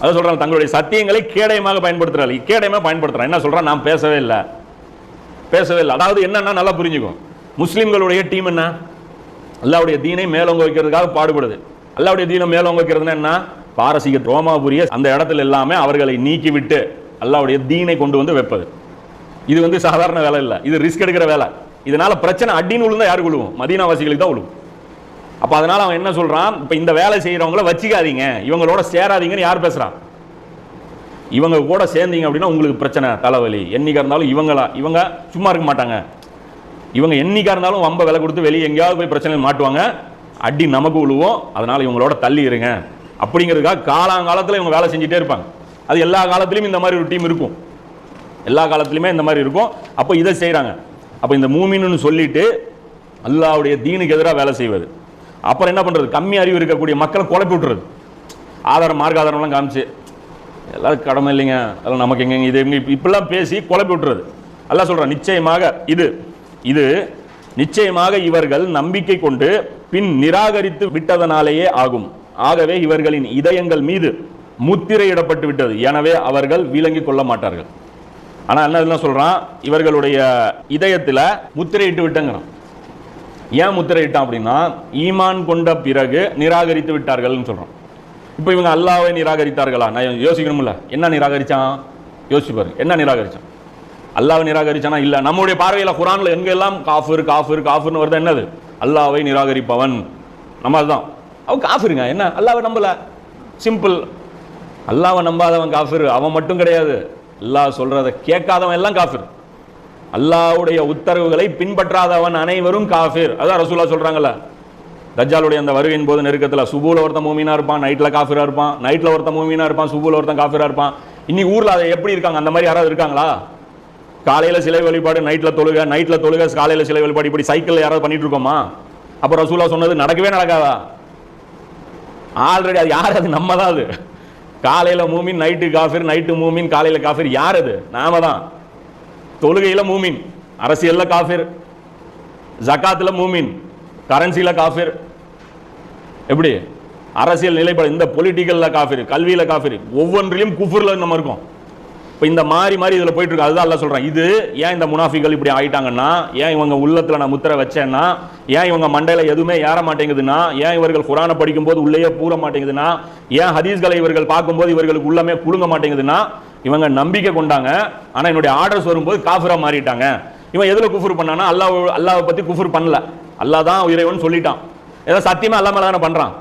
அதை சொல்றாங்க தங்களுடைய சத்தியங்களை கேடயமாக பயன்படுத்துறாரு கேடயமாக பயன்படுத்துறான் என்ன சொல்றான்? நான் பேசவே இல்லை. பேசவே இல்லை. அதாவது என்னன்னா நல்லா புரிஞ்சுக்கும் முஸ்லீம்களுடைய டீம் என்ன? அல்லாவுடைய தீனை மேலோங்க வைக்கிறதுக்காக பாடுபடுது. அல்லாவுடைய தீனை மேலோங்க வைக்கிறதுனா என்ன? பாரசீக ரோமாபுரிய அந்த இடத்துல எல்லாமே அவர்களை நீக்கிவிட்டு அல்லாவுடைய தீனை கொண்டு வந்து வைப்பது. இது வந்து சாதாரண வேலை இல்லை. இது ரிஸ்க் எடுக்கிற வேலை. இதனால பிரச்சனை அடின்னு விழுந்தா யாருக்கு விழுவும் மதீனாவாசிகளுக்கு தான் விழுவும் அப்போ அதனால் அவன் என்ன சொல்கிறான் இப்போ இந்த வேலை செய்கிறவங்கள வச்சுக்காதீங்க. இவங்களோட சேராதீங்கன்னு யார் பேசுகிறான் இவங்க கூட சேர்ந்தீங்க அப்படின்னா உங்களுக்கு பிரச்சனை தலைவலி. என்னைக்கா இருந்தாலும் இவங்களா இவங்க சும்மா இருக்க மாட்டாங்க. இவங்க என்னைக்கா இருந்தாலும் வம்ப விலை கொடுத்து வெளியே எங்கேயாவது போய் பிரச்சனை மாட்டுவாங்க. அடி நமக்கு விழுவோம் அதனால் இவங்களோட தள்ளி இருங்க. அப்படிங்கிறதுக்காக காலாங்காலத்தில் இவங்க வேலை செஞ்சுட்டே இருப்பாங்க. அது எல்லா காலத்துலேயும் இந்த மாதிரி ஒரு டீம் இருக்கும். எல்லா காலத்துலையுமே இந்த மாதிரி இருக்கும். அப்போ இதை செய்கிறாங்க அப்போ இந்த மூமின்னு சொல்லிட்டு அல்லாவுடைய தீனுக்கு எதிராக வேலை செய்வது. அப்புறம் என்ன பண்ணுறது கம்மி அறிவு இருக்கக்கூடிய மக்களை குழப்பி விட்டுறது. ஆதாரம் மார்க் ஆதாரம்லாம் காமிச்சு எல்லாரும் கடமை இல்லைங்க. அதெல்லாம் நமக்கு எங்க இது எங்க இப்படிலாம் பேசி குழப்பி விட்டுறது. எல்லாம் சொல்றான் நிச்சயமாக இது இது நிச்சயமாக இவர்கள் நம்பிக்கை கொண்டு பின் நிராகரித்து விட்டதனாலேயே ஆகும். ஆகவே இவர்களின் இதயங்கள் மீது முத்திரையிடப்பட்டு விட்டது. எனவே அவர்கள் விளங்கி கொள்ள மாட்டார்கள். ஆனால் என்ன என்ன சொல்றான்? இவர்களுடைய இதயத்தில் முத்திரையிட்டு விட்டங்கிறான். ஏன் முத்திரையிட்டான் அப்படின்னா ஈமான் கொண்ட பிறகு நிராகரித்து விட்டார்கள்னு சொல்கிறோம் இப்போ இவங்க அல்லாவை நிராகரித்தார்களா? நான் யோசிக்கணும்ல. என்ன நிராகரிச்சான்? யோசிச்சு பாரு. என்ன நிராகரித்தான் அல்லாவை நிராகரிச்சானா? இல்லை. நம்முடைய பார்வையில் குரானில் எங்கெல்லாம் காஃபிர் காஃபிர் காஃபிர்னு வருது என்னது? அல்லாவை நிராகரிப்பவன். நம்ம அதுதான். அவன் காஃபிருங்க. என்ன? அல்லாவை நம்பலை. சிம்பிள். அல்லாவை நம்பாதவன் காஃபிர். அவன் மட்டும் கிடையாது. அல்லாஹ் சொல்கிறத கேட்காதவன் எல்லாம் காஃபிர். அல்லாவுடைய உத்தரவுகளை பின்பற்றாதவன் அனைவரும் காஃபிர். அதான் ரசூலா சொல்றாங்கல்ல. தஜாலுடைய அந்த வருகையின் போது நெருக்கத்தில் சுபூல ஒருத்தன் மூமினா இருப்பான் நைட்டில் காஃபிரா இருப்பான் நைட்டில் ஒருத்தன் மூமினா இருப்பான் சுபூல ஒருத்தன் காஃபிரா இருப்பான். இன்னைக்கு ஊரில் அதை எப்படி இருக்காங்க? அந்த மாதிரி யாராவது இருக்காங்களா? காலையில் சிலை வழிபாடு நைட்டில் தொழுக நைட்டில் தொழுக காலையில் சிலை வழிபாடு இப்படி சைக்கிளில் யாராவது பண்ணிட்டு இருக்கோமா? அப்போ ரசூலா சொன்னது நடக்கவே நடக்காதா? ஆல்ரெடி அது யார் அது? நம்ம தான் அது. காலையில் மூமின் நைட்டு காஃபிர் நைட்டு மூமின் காலையில் காஃபிர் யார் அது? நாம தான் தொழுகையில் மூமின் அரசியலில் காஃபிர் ஜகாத்தில் மூமின் கரன்சியில் காஃபிர். எப்படி? அரசியல் நிலைப்பாடு இந்த பொலிட்டிக்கலில் காஃபிர் கல்வியில் காஃபிர் ஒவ்வொன்றிலையும் குஃபுரில் நம்ம இருக்கோம். இப்போ இந்த மாதிரி மாதிரி இதில் போயிட்டு இருக்கு அதுதான் எல்லாம் சொல்கிறேன் இது ஏன் இந்த முனாஃபிகள் இப்படி ஆயிட்டாங்கன்னா ஏன் இவங்க உள்ளத்தில் நான் முத்திரை வச்சேன்னா ஏன் இவங்க மண்டையில் எதுவுமே ஏற மாட்டேங்குதுன்னா ஏன் இவர்கள் குரானை படிக்கும்போது உள்ளேயே பூர மாட்டேங்குதுன்னா ஏன் ஹதீஸ்களை இவர்கள் பார்க்கும்போது இவர்களுக்கு உள்ளமே குழுங்க மாட்டேங்குதுன்னா இவங்க நம்பிக்கை கொண்டாங்க. ஆனால் என்னுடைய ஆர்டர்ஸ் வரும்போது காஃபிரா மாறிட்டாங்க. இவன் எதில் குஃபுர் பண்ணானா அல்லாஹ் அல்லாவை பற்றி குஃபுர் பண்ணல. அல்லாஹ் தான் இறைவன் சொல்லிட்டான். ஏதோ சத்தியமாக அல்லாஹ் தானே பண்ணுறான்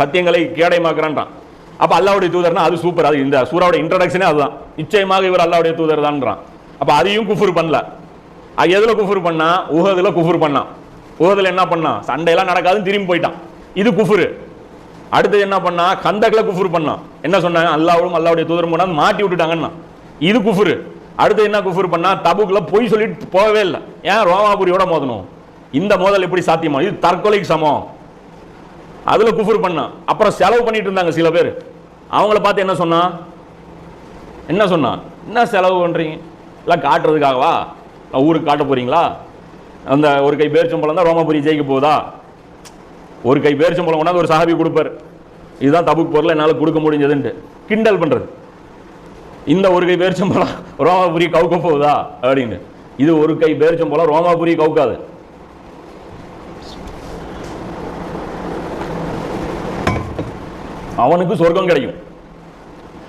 சத்தியங்களை கேடயமாக்குறான்றான். அப்போ அல்லாவுடைய தூதர்னா அது சூப்பர் அது இந்த சூறாவோட இன்ட்ரடக்ஷனே அதுதான். நிச்சயமாக இவர் அல்லாவுடைய தூதர் தான்றான் அப்போ அதையும் குஃபுர் பண்ணல. அது எதில் குஃபுர் பண்ணா? உகதில் குஃபுர் பண்ணான். உகதில் என்ன பண்ணான்? சண்டையெல்லாம் நடக்காதுன்னு திரும்பி போயிட்டான். இது குஃபுரு. அடுத்தது என்ன பண்ணா கந்தக்கில் குஃபுர் பண்ணான் என்ன சொன்னாங்க? அல்லாவும் அல்லாவுடைய தூதரும் கொண்டாந்து மாட்டி விட்டுட்டாங்கன்னா. இது குஃபுரு. அடுத்து என்ன குஃபுர் பண்ணா தபுக்குல பொய் சொல்லிட்டு போகவே இல்லை. ஏன்? ரோமாபுரியோட மோதணும். இந்த மோதல் எப்படி சாத்தியமா? இது தற்கொலைக்கு சமம். அதுல குஃபுர் பண்ணான் அப்புறம் செலவு பண்ணிட்டு இருந்தாங்க சில பேர். அவங்கள பார்த்து என்ன சொன்னா? என்ன சொன்னான் என்ன செலவு பண்றீங்க? எல்லாம் காட்டுறதுக்காகவா? ஊருக்கு காட்ட போறீங்களா? அந்த ஒரு கை பேர் சம்பளம் தான் ரோமாபுரி ஜெயிக்க போகுதா? ஒரு கை பேரிச்சம்பழம் கொண்டாந்து ஒரு சஹாபி கொடுப்பார். இதுதான் தபுக்கு பொருள் என்னால் கொடுக்க முடிஞ்சதுன்ட்டு. கிண்டல் பண்றது. இந்த ஒரு கை பேரிச்சம்பழம் ரோமாபுரி கவுக்க போகுதா? அப்படின்னு. இது ஒரு கை பேரிச்சம்பழம் ரோமாபுரி கவுக்காது. அவனுக்கு சொர்க்கம் கிடைக்கும்.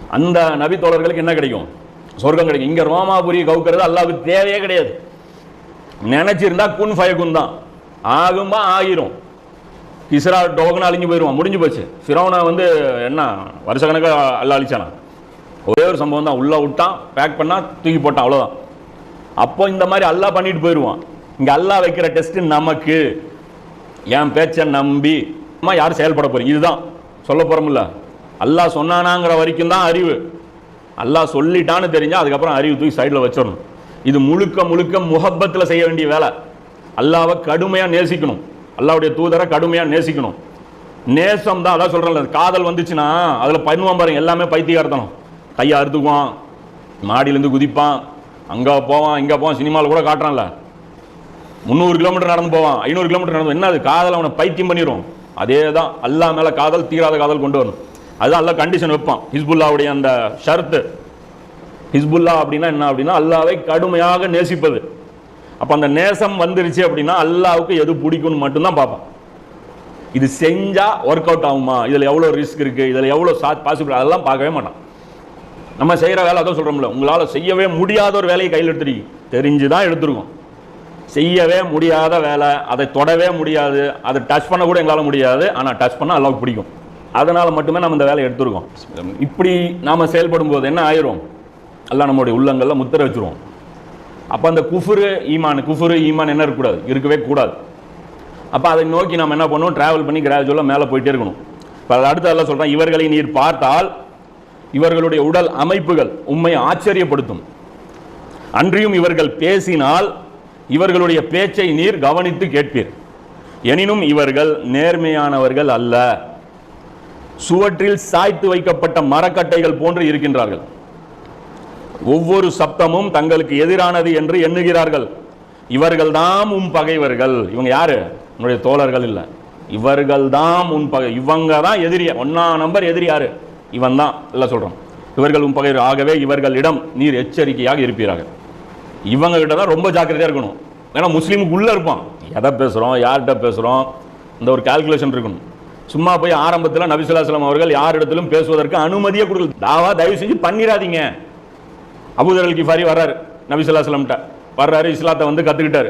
அந்த நபி தோழர்களுக்கு என்ன கிடைக்கும்? சொர்க்கம் கிடைக்கும். இங்க ரோமாபுரி கவுக்கிறது அல்லாவுக்கு தேவையே கிடையாது. நினச்சிருந்தா குன் ஃபயகுன் தான். ஆகும்பா ஆகிரும் கிஸ்ரா டோகன் அழிஞ்சு போயிடுவான் முடிஞ்சு போச்சு. ஃபிரௌனை வந்து என்ன வருஷ கணக்காக அல்ல அழிச்சானா? ஒரே ஒரு சம்பவம் தான் உள்ளே விட்டான் பேக் பண்ணால் தூக்கி போட்டான் அவ்வளோதான் அப்போ இந்த மாதிரி அல்லாஹ் பண்ணிட்டு போயிடுவான் இங்கே அல்லாஹ் வைக்கிற டெஸ்ட்டு நமக்கு. என் பேச்சை நம்பி. அம்மா யார் செயல்பட போகிறீங்க இதுதான். சொல்ல போகிறோம்ல அல்லாஹ் சொன்னானாங்கிற வரைக்கும் தான் அறிவு. அல்லாஹ் சொல்லிட்டான்னு தெரிஞ்சால் அதுக்கப்புறம் அறிவு தூக்கி சைடில் வச்சிடணும். இது முழுக்க முழுக்க முகப்பத்தில் செய்ய வேண்டிய வேலை. அல்லாவை கடுமையாக நேசிக்கணும். அல்லாவுடைய தூதரை கடுமையாக நேசிக்கணும். நேசம் தான் அதான் சொல்கிறேன்ல காதல் வந்துச்சுன்னா அதில் பண்ணுவான் பாருங்க எல்லாமே பைத்தியகார்த்தனம். கையை அறுத்துக்குவான் மாடியிலேருந்து குதிப்பான் அங்கே போவான் இங்கே போவான் சினிமாவில் கூட காட்டுறான்ல. முந்நூறு கிலோமீட்டர் நடந்து போவான் ஐநூறு கிலோமீட்டர் நடந்து என்ன அது? காதல் அவனை பைத்தியம் பண்ணிடும் அதே தான் அல்லா மேலே காதல் தீராத காதல் கொண்டு வரணும். அதுதான் அல்லா கண்டிஷன் வைப்பான். ஹிஸ்புல்லாவுடைய அந்த ஷர்த்து. ஹிஸ்புல்லா அப்படின்னா என்ன? அப்படின்னா அல்லாவை கடுமையாக நேசிப்பது. அப்போ அந்த நேசம் வந்துருச்சு அப்படின்னா அல்லாவுக்கு எது பிடிக்கும்னு மட்டும்தான் பார்ப்பான். இது செஞ்சா ஒர்க் அவுட் ஆகுமா? இதில் எவ்வளோ ரிஸ்க் இருக்கு? இதில் எவ்வளோ சா பாசிபிள் அதெல்லாம் பார்க்கவே மாட்டான். நம்ம செய்கிற வேலை அதான் சொல்கிறோம்ல உங்களால் செய்யவே முடியாத ஒரு வேலையை கையில் எடுத்துருக்கீங்க தெரிஞ்சு தான் எடுத்துருக்கோம். செய்யவே முடியாத வேலை அதை தொடவே முடியாது அதை டச் பண்ண கூட எங்களால் முடியாது ஆனால் டச் பண்ணால் அல்லாவுக்கு பிடிக்கும். அதனால் மட்டுமே நம்ம இந்த வேலையை எடுத்துருக்கோம். இப்படி நாம் செயல்படும் போது என்ன ஆயிரும்? எல்லாம் நம்மளுடைய உள்ளங்களில் முத்திரை வச்சுருவோம். அப்போ அந்த குஃபுரு ஈமான் குஃபுரு ஈமான் என்ன இருக்கக்கூடாது? இருக்கவே கூடாது. அப்போ அதை நோக்கி நம்ம என்ன பண்ணுவோம்? ட்ராவல் பண்ணி கிராஜுவலாக மேலே போயிட்டே இருக்கணும். இப்போ அதை அடுத்து எல்லாம் சொல்கிறேன் இவர்களை நீர் பார்த்தால் இவர்களுடைய உடல் அமைப்புகள் உண்மை ஆச்சரியப்படுத்தும். அன்றியும் இவர்கள் பேசினால் இவர்களுடைய பேச்சை நீர் கவனித்து கேட்பீர். எனினும் இவர்கள் நேர்மையானவர்கள் அல்ல. சுவற்றில் சாய்த்து வைக்கப்பட்ட மரக்கட்டைகள் போன்று இருக்கின்றார்கள். ஒவ்வொரு சப்தமும் தங்களுக்கு எதிரானது என்று எண்ணுகிறார்கள். இவர்கள் தாம் உன் பகைவர்கள். இவங்க யாரு? உன்னுடைய தோழர்கள் இல்லை. இவர்கள் தான் உன் பகை. இவங்க தான் எதிரி. ஒன்னா நம்பர் எதிரி யாரு? இவன் தான் இல்லை சொல்றோம். இவர்கள் உன் பகைவர். ஆகவே இவர்களிடம் நீர் எச்சரிக்கையாக இருப்பீர்கள் இவங்க கிட்ட தான் ரொம்ப ஜாக்கிரதையாக இருக்கணும். ஏன்னா முஸ்லீமுக்கு உள்ள இருப்பான். எதை பேசுகிறோம் யார்கிட்ட பேசுகிறோம் இந்த ஒரு கால்குலேஷன் இருக்கணும். சும்மா போய் ஆரம்பத்தில் நபிசுல்லாஸ்லாம் அவர்கள் யாரிடத்திலும் பேசுவதற்கு அனுமதியே கொடுக்கல. தாவா தயவு செஞ்சு பண்ணிடாதீங்க அபூதர் அல் கிஃபாரி வர்றாரு. நபிசுல்லாஸ்லம்கிட்ட வர்றாரு இஸ்லாத்தை வந்து கற்றுக்கிட்டாரு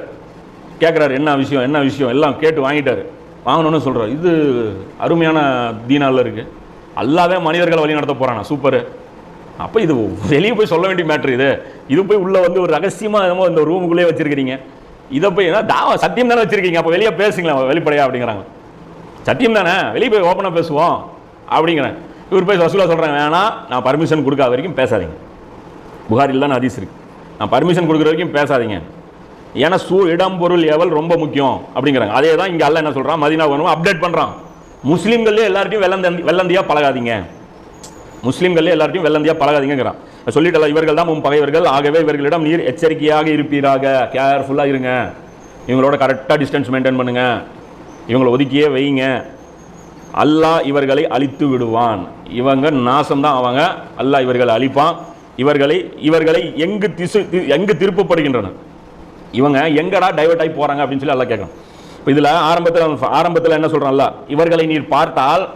கேட்குறாரு என்ன விஷயம் என்ன விஷயம் எல்லாம் கேட்டு வாங்கிட்டாரு. வாங்கணும்னு சொல்கிறார் இது அருமையான தீனாவில் இருக்குது அல்லாவே மனிதர்களை வழி நடத்த போகிறானா சூப்பரு அப்போ இது வெளியே போய் சொல்ல வேண்டிய மேட்ரு இது. இது போய் உள்ளே வந்து ஒரு ரகசியமாக என்னமோ இந்த ரூமுக்குள்ளே வச்சிருக்கிறீங்க. இதை போய் என்ன தாவ சத்தியம் தானே வச்சுருக்கீங்க. அப்போ வெளியே பேசுங்களேன் வெளிப்படையா அப்படிங்கிறாங்க. சத்தியம் தானே வெளியே போய் ஓப்பனாக பேசுவோம் அப்படிங்கிறேன் இவர் போய் வசூலாக சொல்கிறேன் வேணாம் நான் பர்மிஷன் கொடுக்காத வரைக்கும் பேசாதீங்க. புகாரில் தான் ஹதீஸ் இருக்குது நான் பர்மிஷன் கொடுக்குற வரைக்கும் பேசாதீங்க. ஏன்னா சூ இடம் பொருள் ஏவல் ரொம்ப முக்கியம் அப்படிங்கிறாங்க. அதே தான் இங்கே அல்ல என்ன சொல்கிறான் மதினா வேணும் அப்டேட் பண்ணுறான் முஸ்லீம்களே எல்லார்ட்டையும் வெள்ளந்தி வெள்ளந்தியாக பழகாதீங்க. முஸ்லீம்களே எல்லார்ட்டையும் வெள்ளந்தியாக பழகாதீங்கிறான் சொல்லிட்டல இவர்கள் தான் உன் பகைவர்கள். ஆகவே இவர்களிடம் நீர் எச்சரிக்கையாக இருப்பீராக. கேர்ஃபுல்லாக இருங்க. இவங்களோட கரெக்டாக டிஸ்டன்ஸ் மெயின்டைன் பண்ணுங்க. இவங்களை ஒதுக்கியே வைங்க. அல்லாஹ் இவர்களை அழித்து விடுவான். இவங்க நாசம்தான் அவங்க. அல்லாஹ் இவர்களை அழிப்பான். இவர்களை இவர்களை எங்கு திசு தி- எங்கு திருப்பப்படுகின்றன? இவங்க எங்கடா டைவர்ட் ஆகி போறாங்க அப்படின்னு சொல்லி எல்லாம் கேட்கணும் இப்போ இதில் ஆரம்பத்தில் ஆரம்பத்தில் என்ன சொல்கிறான்ல இவர்களை நீர் பார்த்தால்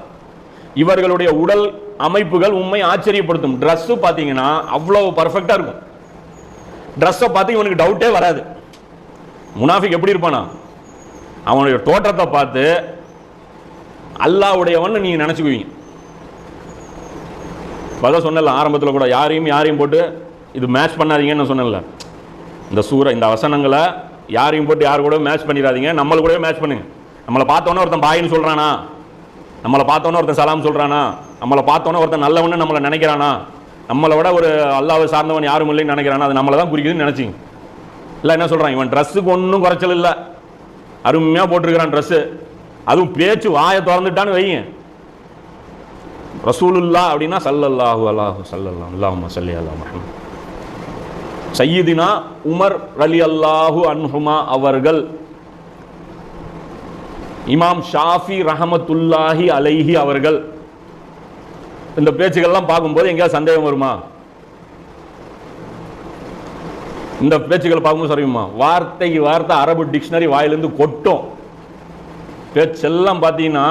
இவர்களுடைய உடல் அமைப்புகள் உண்மை ஆச்சரியப்படுத்தும். Dress பார்த்தீங்கன்னா அவ்வளோ பர்ஃபெக்டாக இருக்கும். ட்ரெஸ்ஸை பார்த்து இவனுக்கு டவுட்டே வராது. முனாஃபிக் எப்படி இருப்பானா? அவனுடைய தோற்றத்தை பார்த்து அல்லாவுடையவன் நீங்கள் நினச்சிக்குவீங்க. அதான் சொன்னல ஆரம்பத்தில் கூட யாரையும் யாரையும் போட்டு இது மேட்ச் பண்ணாதீங்கன்னு சொன்னல இந்த சூற இந்த வசனங்களை யாரையும் போட்டு யார் கூட மேட்ச் பண்ணிடாதீங்க. நம்மளை கூடவே மேட்ச் பண்ணுங்க. நம்மளை பார்த்தோன்னே ஒருத்தன் பாயின்னு சொல்கிறானா நம்மளை பார்த்தோன்னே ஒருத்தன் சலாம் சொல்கிறானா நம்மளை பார்த்தோன்னே ஒருத்தன் நல்லவன்னு நம்மளை நினைக்கிறானா? நம்மளை விட ஒரு அல்லாவை சார்ந்தவன் யாரும் இல்லைன்னு நினைக்கிறானா? அது நம்மளை தான் குறிக்குதுன்னு நினச்சிங்க. இல்லை என்ன சொல்கிறான் இவன் ட்ரெஸ்ஸுக்கு ஒன்றும் குறைச்சல் இல்லை. அருமையாக போட்டிருக்கிறான் ட்ரெஸ்ஸு அதுவும் பேச்சு வாயை திறந்துட்டான்னு வைங்க. ரசூலுல்லா அப்படின்னா சல்லல்லாஹு அல்லாஹு சல்லல்லாஹு அல்லாஹும்ம சல்லி அல்லா முஹம்மத். சையீதினா உமர் அலி அல்லாஹு அன்ஹுமா அவர்கள் இமாம் ஷாஃபி ரஹமத்துல்லாஹி அலைஹி அவர்கள். இந்த பேச்சுக்கள்லாம் பார்க்கும்போது எங்கேயாவது சந்தேகம் வருமா? இந்த பேச்சுக்கள் பார்க்கும்போது சரியுமா வார்த்தைக்கு வார்த்தை அரபு டிக்ஷனரி வாயிலிருந்து கொட்டும். பேச்செல்லாம் பார்த்தீங்கன்னா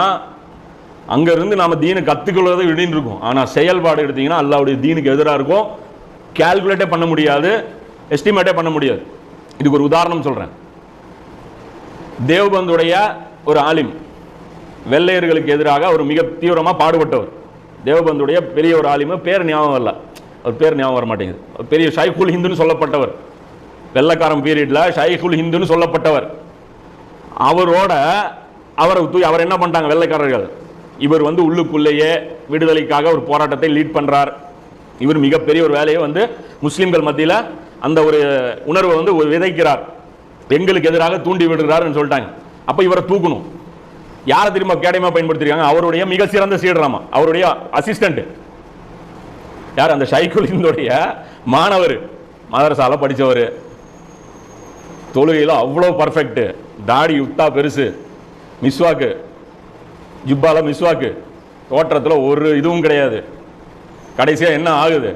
அங்கேருந்து நாம் தீனை கற்றுக்கொள்வதை இடின்னு இருக்கும். ஆனால் செயல்பாடு எடுத்திங்கன்னா அல்லாவுடைய தீனுக்கு எதிராக இருக்கும். கால்குலேட்டே பண்ண முடியாது. எஸ்டிமேட்டே பண்ண முடியாது. இதுக்கு ஒரு உதாரணம் சொல்கிறேன் தேவ்பந்துடைய ஒரு ஆலிம் வெள்ளையர்களுக்கு எதிராக ஒரு மிக தீவிரமாக பாடுபட்டவர். தேவபந்துடைய பெரிய ஒரு ஆலிமு பேர் ஞாபகம் வரல. அவர் பேர் ஞாபகம் வர மாட்டேங்குது. பெரிய ஷைகுல் ஹிந்துன்னு சொல்லப்பட்டவர். வெள்ளக்காரன் பீரியடில் ஷைகுல் ஹிந்துன்னு சொல்லப்பட்டவர். அவரோட அவரை தூய் அவர் என்ன பண்ணிட்டாங்க வெள்ளைக்காரர்கள்? இவர் வந்து உள்ளுக்குள்ளேயே விடுதலைக்காக ஒரு போராட்டத்தை லீட் பண்றார். இவர் மிகப்பெரிய ஒரு வேலையை வந்து முஸ்லிம்கள் மத்தியில் அந்த ஒரு உணர்வை வந்து விதைக்கிறார். பெண்களுக்கு எதிராக தூண்டி விடுகிறாருன்னு சொல்லிட்டாங்க. அப்ப இவரை தூக்கணும். யாரை திரும்ப கேடயமா பயன்படுத்திருக்காங்க? அவருடைய மிக சிறந்த சீடராமா அவருடைய அசிஸ்டன்ட் யார் அந்த ஷைகுல் ஹிந்துடைய மாணவர்? மதரசால படிச்சவர். தொழுகையில் அவ்வளோ பர்ஃபெக்ட் தாடி உத்தா பெருசு. மிஸ்வாக்கு. ஜிப்பால மிஸ்வாக்கு. தோற்றத்தில் ஒரு இதுவும் கிடையாது. கடைசியாக என்ன ஆகுது?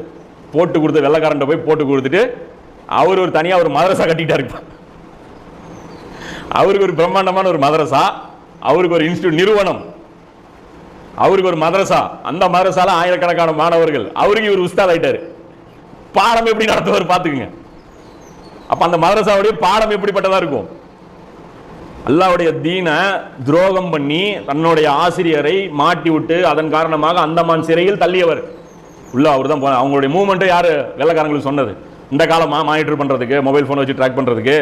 போட்டு கொடுத்து வெள்ளைக்காரன்ட்ட போய் போட்டு கொடுத்துட்டு அவர் ஒரு தனியாக ஒரு மதரசா கட்டிக்கிட்டா இருப்பார் அவருக்கு ஒரு பிரம்மாண்டமான ஒரு மதரசா அவருக்கு ஒரு இன்ஸ்டியூட் நிறுவனம். அவருக்கு ஒரு மதரசா. அந்த மதரசால ஆயிரக்கணக்கான மாணவர்கள். அவருக்கு இவர் உஸ்தாத் ஆயிட்டாரு. பாடம் எப்படி நடத்துவார் பார்த்துக்குங்க அப்ப அந்த மதரசாவுடைய பாடம் எப்படிப்பட்டதா இருக்கும்? அல்லாவுடைய தீனை துரோகம் பண்ணி தன்னுடைய ஆசிரியரை மாட்டி விட்டு அதன் காரணமாக அந்தமான் சிறையில் தள்ளியவர். உள்ள அவர் தான் அவங்களுடைய மூவ்மெண்ட்டை யார்? வெள்ளக்காரங்களுக்கு சொன்னது. இந்த காலமாக மானிட்டர் பண்ணுறதுக்கு மொபைல் ஃபோன் வச்சு ட்ராக் பண்ணுறதுக்கு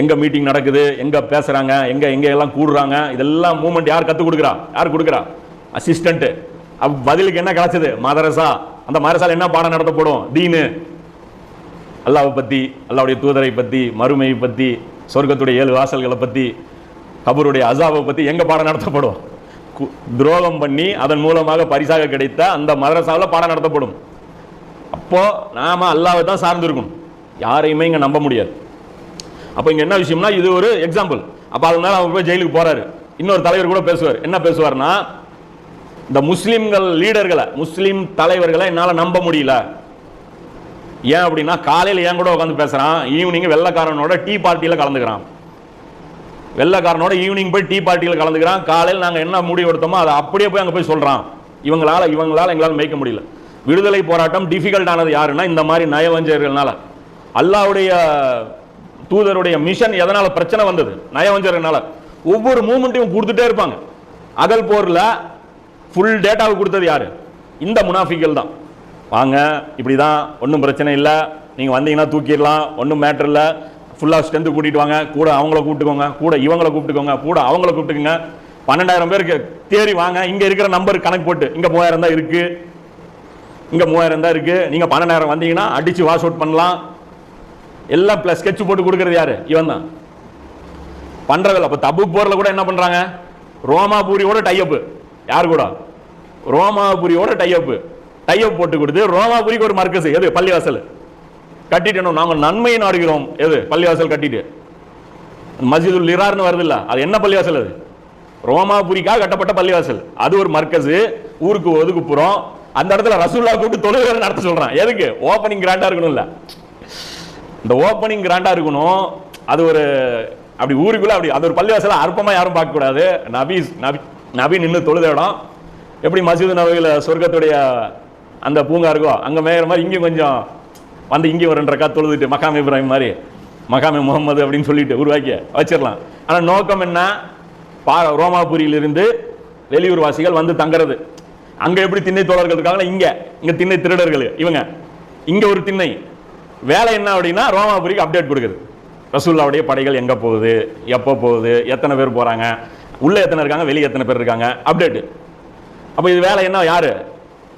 எங்கே மீட்டிங் நடக்குது எங்கே பேசுகிறாங்க எங்கே எங்கே எல்லாம் கூடுறாங்க இதெல்லாம் மூவ்மெண்ட் யார் கற்றுக் கொடுக்குறா? யார் கொடுக்குறா? அசிஸ்டண்ட்டு அவ் பதிலுக்கு என்ன கிடைச்சது? மதரசா அந்த மதரசால என்ன பாடம் நடத்தப்படும்? தீனு. அல்லாவை பற்றி அல்லாவுடைய தூதரை பற்றி மறுமையை பற்றி சொர்க்கத்துடைய ஏழு வாசல்களை பற்றி கபருடைய அசாவை பற்றி எங்கே பாடம் நடத்தப்படும்? கு- துரோகம் பண்ணி அதன் மூலமாக பரிசாக கிடைத்த அந்த மதரசாவில் பாடம் நடத்தப்படும். அப்போது நாம அல்லாவை தான் சார்ந்திருக்கணும். யாரையுமே இங்கே நம்ப முடியாது. அப்போ இங்கே என்ன விஷயம்னா இது ஒரு எக்ஸாம்பிள் அப்போ அதனால அவர் போய் ஜெயிலுக்கு போகிறாரு இன்னொரு தலைவர் கூட பேசுவார். என்ன பேசுவார்னா இந்த முஸ்லீம்கள் லீடர்களை முஸ்லீம் தலைவர்களை என்னால் நம்ப முடியல. ஏன் அப்படின்னா காலையில் ஏன் கூட உட்காந்து பேசுகிறான் ஈவினிங் வெள்ளக்காரனோட டீ பார்ட்டியில் கலந்துக்கிறான். வெள்ளைக்காரனோட ஈவினிங் போய் டீ பார்ட்டியில் கலந்துக்கிறான். காலையில் நாங்கள் என்ன முடிவு எடுத்தோமோ அதை அப்படியே போய் அங்கே போய் சொல்கிறான் இவங்களால் இவங்களால் எங்களால் மேய்க்க முடியல. விடுதலை போராட்டம் டிஃபிகல்ட் ஆனது யாருன்னா இந்த மாதிரி நயவஞ்சர்கள்னால அல்லாவுடைய தூதருடைய மிஷன் எதனால் பிரச்சனை வந்தது? நயவஞ்சர்கள்னால ஒவ்வொரு மூமெண்ட்டையும் கொடுத்துட்டே இருப்பாங்க. அகல் போரில் ஃபுல் டேட்டாவை கொடுத்தது யார்? இந்த முனாஃபிகள் தான். வாங்க இப்படி தான் ஒன்றும் பிரச்சனை இல்லை. நீங்கள் வந்தீங்கன்னா தூக்கிடலாம் ஒன்றும் மேட்டர் இல்லை. ஃபுல்லாக ஸ்ட்ரென்த்து கூட்டிகிட்டு வாங்க. கூட அவங்கள கூப்பிட்டுக்கோங்க. கூட இவங்கள கூப்பிட்டுக்கோங்க. கூட அவங்கள கூப்பிட்டுக்கோங்க. பன்னெண்டாயிரம் பேருக்கு தேடி வாங்க. இங்கே இருக்கிற நம்பர் கணக்கு போட்டு. இங்கே மூவாயிரம் தான் இருக்குது இங்கே மூவாயிரம் தான் இருக்குது நீங்கள் பன்னெண்டாயிரம் வந்தீங்கன்னா அடித்து வாஷ் அவுட் பண்ணலாம். எல்லாம் ப்ளஸ் ஸ்கெட்ச் போட்டு கொடுக்குறது யார்? இவன் தான். பண்ணுறதில்ல அப்போ தபுக் போரில் கூட என்ன பண்ணுறாங்க ரோமாபுரியோட டைஅப்பு யார் கூட? ரோமாபுரியோட டைஅப்பு டைஅப் போட்டு கொடுத்து ரோமாபுரிக்கு ஒரு மர்க்கஸ் எது? பள்ளிவாசல். கட்டிட்டணும் நாங்கள் நன்மையை நாடுகிறோம். எது? பள்ளிவாசல் கட்டிட்டு. மஸ்ஜிதுல் லிரார்னு வருது இல்ல அது என்ன பள்ளிவாசல் அது? ரோமாபுரிக்காக கட்டப்பட்ட பள்ளிவாசல். அது ஒரு மர்க்கஸ் ஊருக்கு ஒதுக்குப்புறம் அந்த இடத்துல ரசூல்லா கூப்பிட்டு தொழுகை நடத்த சொல்றான். எதுக்கு? ஓப்பனிங் கிராண்டா இருக்கணும்ல. இந்த ஓப்பனிங் கிராண்டா இருக்கணும். அது ஒரு அப்படி ஊருக்குள்ள அப்படி அது ஒரு பள்ளிவாசல அற்பமா யாரும் பார்க்க கூடாது நபி நபி நின்று தொழுத இடம். எப்படி மசூத் நபையில் சொர்க்கத்துடைய அந்த பூங்கா இருக்கோ அங்கே மேயிற மாதிரி இங்கே கொஞ்சம் வந்து இங்கே ஒரு ரெண்டு ரக்கா தொழுதுட்டு மகாம் இப்ராஹிம் மாதிரி மகாமே முகமது அப்படின்னு சொல்லிட்டு உருவாக்கி வச்சிடலாம். ஆனால் நோக்கம் என்ன? பா ரோமாபுரியிலிருந்து வெளியூர் வாசிகள் வந்து தங்குறது. அங்கே எப்படி திண்ணை தோழர்கள் இருக்காங்களோ இங்கே. திண்ணை திருடர்கள் இவங்க. இங்கே ஒரு திண்ணை. வேலை என்ன அப்படின்னா ரோமாபுரிக்கு அப்டேட் கொடுக்குது. ரசூல்லாவுடைய படைகள் எங்கே போகுது எப்போ போகுது எத்தனை பேர் போகிறாங்க உள்ளே எத்தனை இருக்காங்க வெளியே எத்தனை பேர் இருக்காங்க அப்டேட்டு அப்போ இது வேலை என்ன யார்?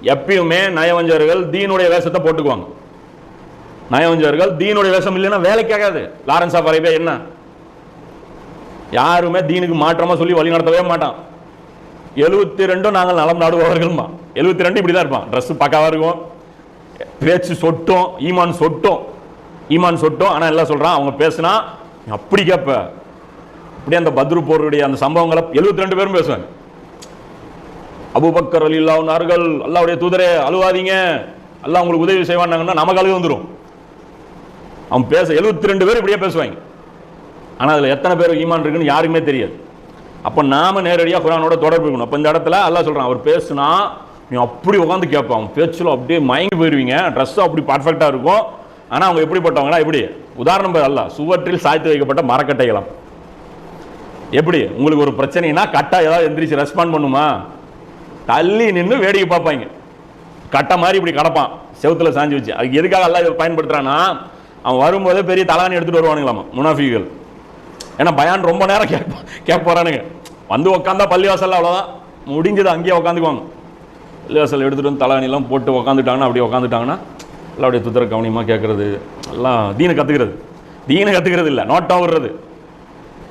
எப்பயுமே நயவஞ்சர்கள் தீனுடைய வேஷத்தை போட்டுக்குவாங்க. நயவஞ்சர்கள் தீனுடைய வேஷம் இல்லைன்னா வேலைக்கு ஆகாது. லாரன்ஸ் ஆஃப் அரேபியா என்ன? யாருமே தீனுக்கு மாற்றமாக சொல்லி வழி நடத்தவே மாட்டான். எழுபத்தி ரெண்டும் நாங்கள் நலம் நாடுபவர்கள்மா. எழுபத்தி ரெண்டு இப்படி தான் இருப்பான். ட்ரெஸ் பக்காவாக இருக்கும். பேச்சு சொட்டும். ஈமான் சொட்டும். ஈமான் சொட்டும். ஆனால் எல்லாம் சொல்கிறான் அவங்க பேசுனா அப்படி கேட்ப அப்படியே அந்த பத்ரு போருடைய அந்த சம்பவங்களை எழுபத்தி ரெண்டு பேரும் பேசுவாங்க. அபுபக்கர் அலி இல்லாவுனார்கள் அல்லாவுடைய தூதரே அழுவாதீங்க. எல்லாம் உங்களுக்கு உதவி செய்வான்னாங்கன்னா நமக்கு அழுகு வந்துடும் அவன் பேச எழுபத்தி ரெண்டு பேர் இப்படியே பேசுவாங்க. ஆனால் அதில் எத்தனை பேர் ஈமான் இருக்குன்னு யாருக்குமே தெரியாது. அப்போ நாம நேரடியாக குரானோட தொடர்பு இருக்கணும். அப்போ இந்த இடத்துல அல்லா சொல்கிறான் அவர் பேசுனா நீ அப்படி உட்காந்து கேட்பான் அவன் பேச்சில் அப்படியே மயங்கி போயிருவீங்க. ட்ரெஸ்ஸும் அப்படி பர்ஃபெக்டாக இருக்கும். ஆனால் அவங்க எப்படிப்பட்டவங்கன்னா எப்படி உதாரணம் பேர் அல்ல சுவற்றில் சாய்த்து வைக்கப்பட்ட மரக்கட்டைகளாம். எப்படி? உங்களுக்கு ஒரு பிரச்சனைனா கட்டாக ஏதாவது எந்திரிச்சு ரெஸ்பாண்ட் பண்ணுமா? தள்ளி நின்று வேடிக்கை பார்ப்பாங்க. கட்டை மாதிரி இப்படி கடப்பான். செவுத்துல சாஞ்சி வச்சு. அதுக்கு எதுக்காக எல்லாம் இதை பயன்படுத்துறான்னா அவன் வரும்போதே பெரிய தலானி எடுத்துட்டு வருவானுங்களாமா முனாஃபிகள் ஏன்னா பயான் ரொம்ப நேரம் கேட்பான் கேட்க போகிறானுங்க வந்து உட்காந்தா பள்ளிவாசல்ல அவ்வளோதான் முடிஞ்சது அங்கேயே உட்காந்துக்குவாங்க பள்ளிவாசல் எடுத்துட்டு வந்து தலானிலாம் போட்டு உட்காந்துட்டாங்கன்னா அப்படி உட்காந்துட்டாங்கன்னா எல்லாம் அப்படியே துத்திர கவனியமாக கேட்கறது எல்லாம் தீனை கற்றுக்கிறது தீனை கற்றுக்கிறது இல்லை நோட்டம் விடுறது.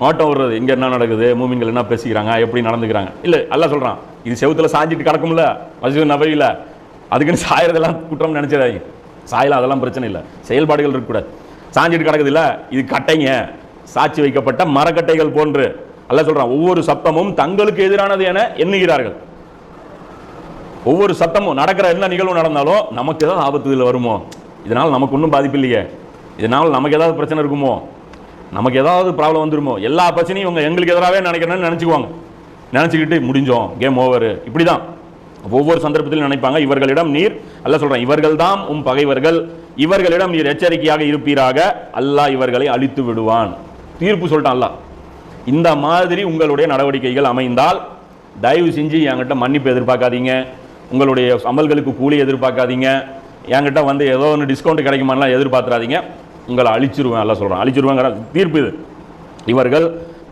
ஆட்டம் விடுறது இங்கே என்ன நடக்குது மூமிங்கள் என்ன பேசிக்கிறாங்க எப்படி நடந்துக்கிறாங்க. இல்லை எல்லாம் சொல்கிறான் இது செவுத்துல சாஞ்சிட்டு கிடக்கும்ல மசித நபையில் அதுக்குன்னு சாயறதெல்லாம் குற்றம் நினச்சிடாதீங்க. சாயலாம் அதெல்லாம் பிரச்சனை இல்லை. செயல்பாடுகள் இருக்கக்கூடாது. சாஞ்சிட்டு கிடக்குது இல்லை இது கட்டைங்க. சாட்சி வைக்கப்பட்ட மரக்கட்டைகள் போன்று. அல்ல சொல்றான் ஒவ்வொரு சப்தமும் தங்களுக்கு எதிரானது என எண்ணுகிறார்கள். ஒவ்வொரு சத்தமும் நடக்கிற என்ன நிகழ்வு நடந்தாலும் நமக்கு ஏதாவது ஆபத்து இதில் வருமோ? இதனால் நமக்கு ஒன்றும் பாதிப்பு இல்லையே. இதனால் நமக்கு ஏதாவது பிரச்சனை இருக்குமோ? நமக்கு ஏதாவது ப்ராப்ளம் வந்துருமோ? எல்லா பிரச்சனையும் இவங்க எங்களுக்கு எதிராகவே நினைக்கிறேன்னு நினச்சிக்குவாங்க. நினச்சிக்கிட்டு முடிஞ்சோம் கேம் ஓவர் இப்படி தான் ஒவ்வொரு சந்தர்ப்பத்திலும் நினைப்பாங்க இவர்களிடம் நீர் அல்ல சொல்கிறேன் இவர்கள்தான் உம் பகைவர்கள். இவர்களிடம் நீர் எச்சரிக்கையாக இருப்பீராக அல்லாஹ் இவர்களை அழித்து விடுவான். தீர்ப்பு சொல்லிட்டான் அல்லாஹ். இந்த மாதிரி உங்களுடைய நடவடிக்கைகள் அமைந்தால் தயவு செஞ்சு என்கிட்ட மன்னிப்பு எதிர்பார்க்காதீங்க. உங்களுடைய அமல்களுக்கு கூலி எதிர்பார்க்காதீங்க. என்கிட்ட வந்து ஏதோ ஒன்று டிஸ்கவுண்ட் கிடைக்குமான்லாம் எதிர்பார்த்துறாதீங்க. உங்களை அழிச்சிருவேன் அல்ல சொல்கிறான் அழிச்சிருவேங்கிற தீர்ப்பு இது. இவர்கள்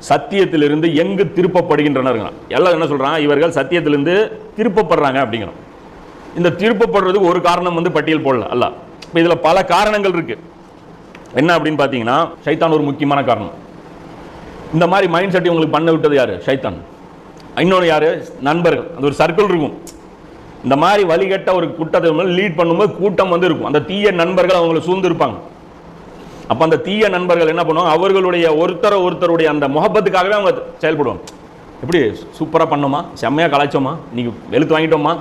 சத்தியத்திலிருந்து எங்கு திருப்பப்படுகின்றனர் எல்லாம் என்ன சொல்கிறான் இவர்கள் சத்தியத்திலிருந்து திருப்பப்படுறாங்க அப்படிங்கிறோம் இந்த திருப்பப்படுறதுக்கு ஒரு காரணம் வந்து பட்டியல் போடல அல்ல இப்போ இதில் பல காரணங்கள் இருக்குது என்ன அப்படின்னு பார்த்தீங்கன்னா சைத்தான் ஒரு முக்கியமான காரணம். இந்த மாதிரி மைண்ட் செட்டை உங்களுக்கு பண்ண விட்டது யார்? சைத்தான் இன்னொன்று யார்? நண்பர்கள். அது ஒரு சர்க்கிள் இருக்கும். இந்த மாதிரி வழிகட்ட ஒரு கூட்டத்தை லீட் பண்ணும்போது கூட்டம் வந்து இருக்கும். அந்த தீய நண்பர்கள் அவங்களை சூழ்ந்து இருப்பாங்க. அப்ப அந்த தீய நண்பர்கள் என்ன பண்ணுவாங்க? அவர்களுடைய ஒருத்தர ஒருத்தருடைய அந்த முகப்பத்துக்காகவே அவங்க செயல்படுவாங்க. எப்படி? சூப்பராக பண்ணோமா? செம்மையாக கலாச்சோமா நீங்க வெளுத்து வாங்கிட்டோமா?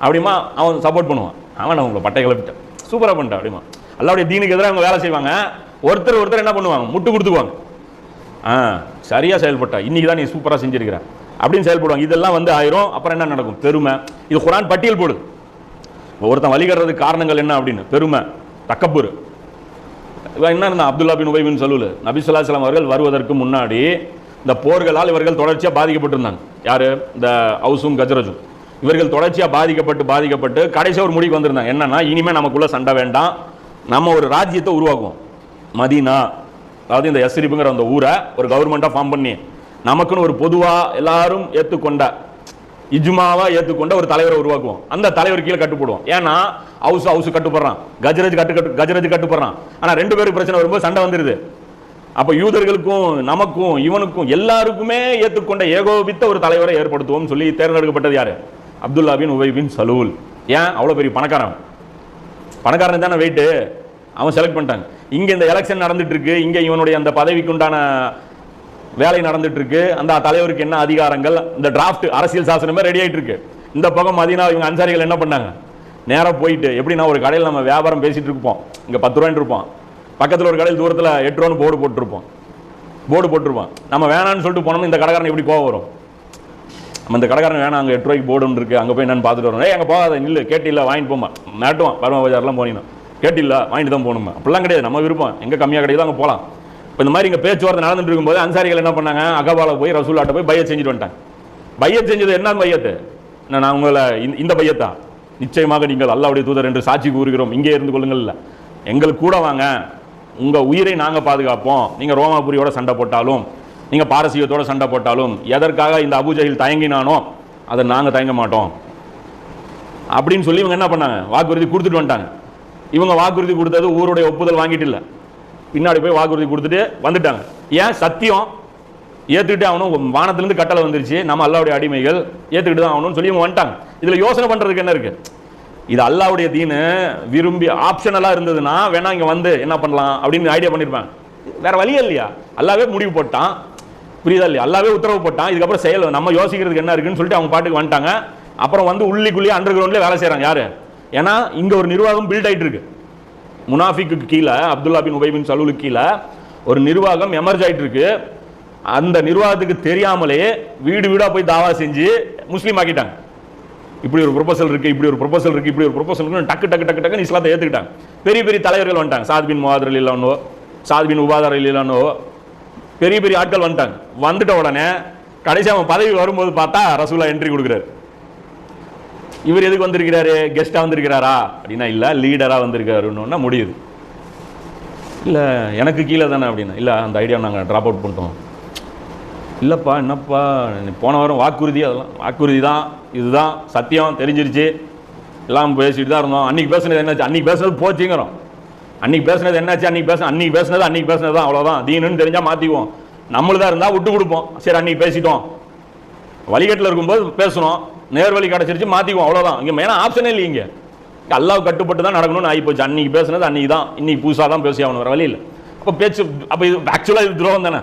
அப்படிமா அவன் சப்போர்ட் பண்ணுவான். அவன் உங்களை பட்டை கிளப்பிட்டேன். சூப்பராக பண்ணிட்டேன் அப்படிமா. அல்லாவுடைய தீனுக்கு எதிராக அவங்க வேலை செய்வாங்க. ஒருத்தர் ஒருத்தர் என்ன பண்ணுவாங்க? முட்டு கொடுத்துக்குவாங்க. ஆ சரியா செயல்பட்டா. இன்னைக்கு தான் நீ சூப்பராக செஞ்சிருக்கிற. அப்படின்னு செயல்படுவாங்க. இதெல்லாம் வந்து ஆயிரும். அப்புறம் என்ன நடக்கும்? பெருமை. இது குரான் பட்டியல் போடுது ஒருத்தன் வழிகடுறதுக்கு காரணங்கள் என்ன அப்படின்னு? பெருமை. தக்கப்பூர் என்ன இருந்தா அப்துல்லா பின் உபை பின் சலூல். அவர்கள் வருவதற்கு முன்னாடி இந்த போர்களால் இவர்கள் தொடர்ச்சியாக பாதிக்கப்பட்டிருந்தாங்க. யார்? இந்த ஹவுசும் கஜரஜும். இவர்கள் தொடர்ச்சியாக பாதிக்கப்பட்டு பாதிக்கப்பட்டு கடைசியாக ஒரு முடிவுக்கு வந்திருந்தாங்க. என்னன்னா இனிமேல் நமக்குள்ளே சண்டை வேண்டாம். நம்ம ஒரு ராஜ்யத்தை உருவாக்குவோம். மதீனா. அதாவது இந்த எஸ்ரிப்புங்கிற அந்த ஊரை ஒரு கவர்மெண்ட்டாக ஃபார்ம் பண்ணி நமக்குன்னு ஒரு பொதுவாக எல்லாரும் ஏற்றுக்கொண்ட இஜ்மாவா ஏற்றுக்கொண்ட ஒரு தலைவரை உருவாக்குவோம். அந்த தலைவர் கீழே கட்டுப்படுவோம். ஏன்னா ஹவுஸ் ஹவுஸ் கட்டுப்படுறான். கஜரஜ் கட்டு கட்டு கஜரஜ் கட்டுப்படுறான். ஆனா ரெண்டு பேருக்கு பிரச்சனை வரும்போது சண்டை வந்துருது. அப்ப யூதர்களுக்கும் நமக்கும் இவனுக்கும் எல்லாருக்குமே ஏற்றுக்கொண்ட ஏகோபித்த ஒரு தலைவரை ஏற்படுத்துவோம் சொல்லி தேர்ந்தெடுக்கப்பட்டது யாரு? அப்துல்லா பின் உபை பின் சலூல். ஏன்? அவ்வளோ பெரிய பணக்காரன். பணக்காரன் தானே வெயிட்டு அவன் செலக்ட் பண்ணிட்டாங்க இங்கே இந்த எலெக்ஷன் நடந்துட்டு இருக்கு. இங்கே இவனுடைய அந்த பதவிக்கு உண்டான வேலை நடந்துட்டு இருக்கு அந்த தலைவருக்கு என்ன அதிகாரங்கள்? இந்த டிராஃப்ட் அரசியல் சாசனமே ரெடி ஆயிட்டு இருக்கு இந்த பக்கம் மதினா இவங்க அன்சாரிகள் என்ன பண்ணாங்க? நேராக போயிட்டு எப்படின்னா ஒரு கடையில் நம்ம வியாபாரம் பேசிட்டு இருப்போம். இங்க பத்து ரூபான்னு இருப்போம் பக்கத்தில் ஒரு கடையில் தூரத்தில் எட்டு ரூபான்னு போர்டு போட்டிருப்போம். போர்டு போட்டிருப்போம் நம்ம வேணாம்னு சொல்லிட்டு போனோம்னா இந்த கடைக்காரன் எப்படி கோவம் வரும்? நம்ம இந்த கடைக்காரன் வேணாம் அங்கே எட்டு ரூபாய்க்கு போர்டு ஒன்று இருக்கு. அங்கே போய் என்னன்னு பார்த்துட்டு வரோம். ஏ அங்கே போகாத நில்லு. கேட்டில்ல வாங்கிட்டு போமா மேட்டுவான். பரம பஜார்லாம் போனீங்கன்னா கேட்டில்ல வாங்கிட்டு தான் போகணுமா அப்படிலாம் கிடையாது. நம்ம விருப்பம். எங்கே கம்மியாக கிடையாது அங்கே போகலாம். இப்போ இந்த மாதிரி இங்கே பேச்சுவார்த்தை நடந்துட்டு இருக்கும்போது அன்சாரிகள் என்ன பண்ணாங்க? அகபால போய் ரசூலாட்ட போய் பையத் செஞ்சுட்டு வந்துட்டாங்க. பையத் செஞ்சது என்ன பையத்து? நான் நான் உங்களை இந்த- இந்த பையத்தா? நிச்சயமாக நீங்கள் அல்லாவுடைய தூதர் என்று சாட்சி கூறுகிறோம். இங்கே இருந்து கொள்ளுங்கள் இல்ல. எங்களுக்கு கூட வாங்க. உங்கள் உயிரை நாங்கள் பாதுகாப்போம். நீங்கள் ரோமாபுரியோட சண்டை போட்டாலும் நீங்கள் பாரசீகத்தோட சண்டை போட்டாலும் எதற்காக இந்த அபுஜஹில் தயங்கினானோ அதை நாங்கள் தயங்க மாட்டோம். அப்படின்னு சொல்லி இவங்க என்ன பண்ணாங்க? வாக்குறுதி கொடுத்துட்டு வந்துட்டாங்க. இவங்க வாக்குறுதி கொடுத்தது ஊருடைய ஒப்புதல் வாங்கிட்டு இல்லை. பின்னாடி போய் வாக்குறுதி கொடுத்துட்டு வந்துட்டாங்க. ஏன்? சத்தியம். ஏற்றுக்கிட்டே ஆகணும். வானத்துலேருந்து கட்டளை வந்துருச்சு. நம்ம அல்லாவுடைய அடிமைகள் ஏற்றுக்கிட்டு தான் ஆகணும்னு சொல்லி இவங்க வந்துட்டாங்க. இதில் யோசனை பண்ணுறதுக்கு என்ன இருக்குது இது அல்லாவுடைய தீனு விரும்பி ஆப்ஷனலாக இருந்ததுன்னா வேணா இங்கே வந்து என்ன பண்ணலாம் அப்படின்னு ஐடியா பண்ணியிருப்பாங்க வேற வழியே இல்லையா? அல்லாவே முடிவு போட்டான். புரியுதா இல்லையா? அல்லாவே உத்தரவு போட்டான். இதுக்கப்புறம் செயல் நம்ம யோசிக்கிறதுக்கு என்ன இருக்குன்னு சொல்லிட்டு அவங்க பாட்டுக்கு வந்துட்டாங்க. அப்புறம் வந்து உள்ளிக்குள்ளேயே அண்டர் கிரவுண்ட்லேயே வேலை செய்கிறாங்க யாரு? ஏன்னா இங்கே ஒரு நிர்வாகம் பில்ட் ஆகிட்டு இருக்கு. முனாஃபிக்கு கீழே அப்துல்லா பின் உபைபின் சலூலுக்கு கீழே ஒரு நிர்வாகம் எமர்ஜ் ஆகிட்டு இருக்கு. அந்த நிர்வாகத்துக்கு தெரியாமலே வீடு வீடாக போய் தாவா செஞ்சு முஸ்லீம் ஆக்கிட்டாங்க. இப்படி ஒரு ப்ரொபோசல் இருக்கு இப்படி ஒரு ப்ரொபோசல் இருக்கு இப்படி ஒரு ப்ரொபோசல் டக்கு டக்கு டக்கு டக்குன்னு இஸ்லாத்தை ஏற்றுக்கிட்டாங்க பெரிய பெரிய தலைவர்கள் வந்துட்டாங்க. சாத் பின் முவாதர் இல்லானோ சாத் பின் உபாதர் இல்லானோ பெரிய பெரிய ஆட்கள் வந்துட்டாங்க. வந்துட்ட உடனே கடைசி அவன் பதவி வரும்போது பார்த்தா ரசூலா என்ட்ரி கொடுக்குறாரு. இவர் எதுக்கு வந்திருக்கிறாரு? கெஸ்ட்டாக வந்திருக்கிறாரா? அப்படின்னா இல்லை லீடராக வந்திருக்காருன்னு முடியுது. இல்லை எனக்கு கீழே தானே அப்படின்னா இல்லை அந்த ஐடியா நாங்கள் ட்ராப் அவுட் பண்ணிட்டோம் இல்லைப்பா என்னப்பா போன வாரம் வாக்குறுதி அதெல்லாம் வாக்குறுதி தான் இதுதான் சத்தியம் தெரிஞ்சிருச்சு. எல்லாம் பேசிட்டு தான் இருந்தோம். அன்றைக்கி பேசுனது என்னாச்சு? அன்றைக்கி பேசுனது போச்சுங்கிறோம். அன்றைக்கி பேசுனது என்னாச்சு? அன்றைக்கி பேச அன்றைக்கி பேசுனது அன்னைக்கு பேசுனது தான் அவ்வளோதான் தீனுன்னு தெரிஞ்சால் மாற்றிக்குவோம் நம்மளுதா இருந்தால் விட்டு கொடுப்போம். சரி அன்றைக்கி பேசிட்டோம். வழிகட்டில் இருக்கும்போது பேசணும் நேர்வழி கிடச்சிருச்சு அவ்வளோதான் இங்கே மெயினாக ஆப்ஷனே இல்லை இங்கே. அல்லாஹ் கட்டுப்பட்டு தான் நடக்கணும்னு ஆகி போச்சு. அன்னைக்கு பேசுனது அன்னைக்கு தான் இன்னைக்கு புதுசாக தான் பேசி ஆகணும் வர வழி இல்லை. அப்போ பேச்சு அப்போ இது ஆக்சுவலாக இது துரோகம் தானே